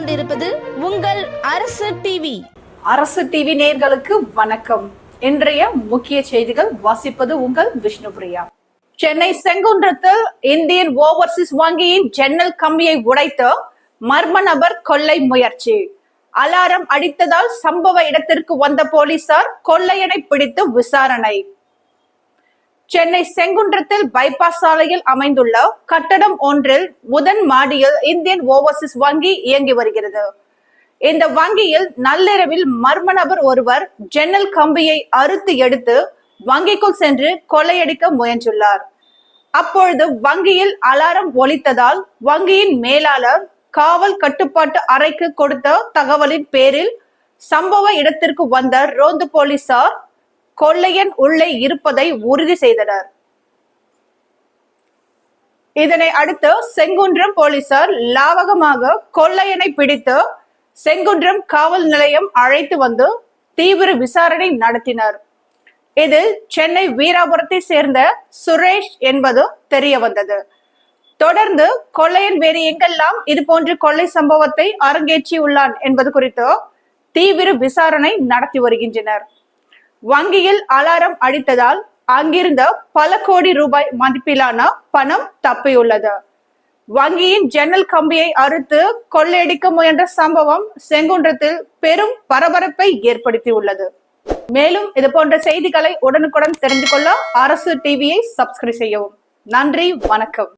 கொண்டிருப்பது உங்கள் அரசு டிவி அரசு டிவி நேர்களுக்கு வணக்கம். இன்றைய முக்கிய செய்திகள் வாசிப்பது உங்கள் விஷ்ணுபிரியா. சென்னை செங்குன்றத்தில் இந்தியன் ஓவர்சீஸ் வங்கியின் ஜன்னல் கம்பியை உடைத்து மர்ம நபர் கொள்ளை முயற்சி. அலாரம் அடித்ததால் சம்பவ இடத்திற்கு வந்த போலீசார் கொள்ளையனை பிடித்து விசாரணை. சென்னை செங்குன்றத்தில் பைபாஸ் சாலையில் அமைந்துள்ள கட்டடம் ஒன்றில் முதன் மாடியில் இந்தியன் ஓவர்சீஸ் வங்கி இயங்கி வருகிறது. இந்த வங்கியில் நள்ளிரவில் மர்ம நபர் ஒருவர் ஜன்னல் கம்பியை அறுத்து எடுத்து வங்கிக்குள் சென்று கொள்ளையடிக்க முயன்றுள்ளார். அப்பொழுது வங்கியில் அலாரம் ஒலித்ததால் வங்கியின் மேலாளர் காவல் கட்டுப்பாட்டு அறைக்கு கொடுத்த தகவலின் பேரில் சம்பவ இடத்திற்கு வந்த ரோந்து போலீசார் கொள்ளையன் உள்ளே இருப்பதை உறுதி செய்தனர். இதனை அடுத்து செங்குன்றம் போலீசார் லாவகமாக கொள்ளையனை பிடித்து செங்குன்றம் காவல் நிலையம் அழைத்து வந்து தீவிர விசாரணை நடத்தினர். இதில் சென்னை வீராபுரத்தை சேர்ந்த சுரேஷ் என்பது தெரிய வந்தது. தொடர்ந்து கொள்ளையன் வேறு எங்கெல்லாம் இது போன்ற கொள்ளை சம்பவத்தை அரங்கேற்றியுள்ளான் என்பது குறித்து தீவிர விசாரணை நடத்தி வருகின்றனர். வங்கியில் அலாரம் அடித்ததால் அங்கிருந்த பல கோடி ரூபாய் மதிப்பிலான பணம் தப்பியுள்ளது. வங்கியின் ஜன்னல் கம்பியை அறுத்து கொள்ளையடிக்க முயன்ற சம்பவம் செங்குன்றத்தில் பெரும் பரபரப்பை ஏற்படுத்தியுள்ளது. மேலும் இது போன்ற செய்திகளை உடனுக்குடன் தெரிந்து கொள்ள அரசு டிவியை சப்ஸ்கிரைப் செய்யவும். நன்றி வணக்கம்.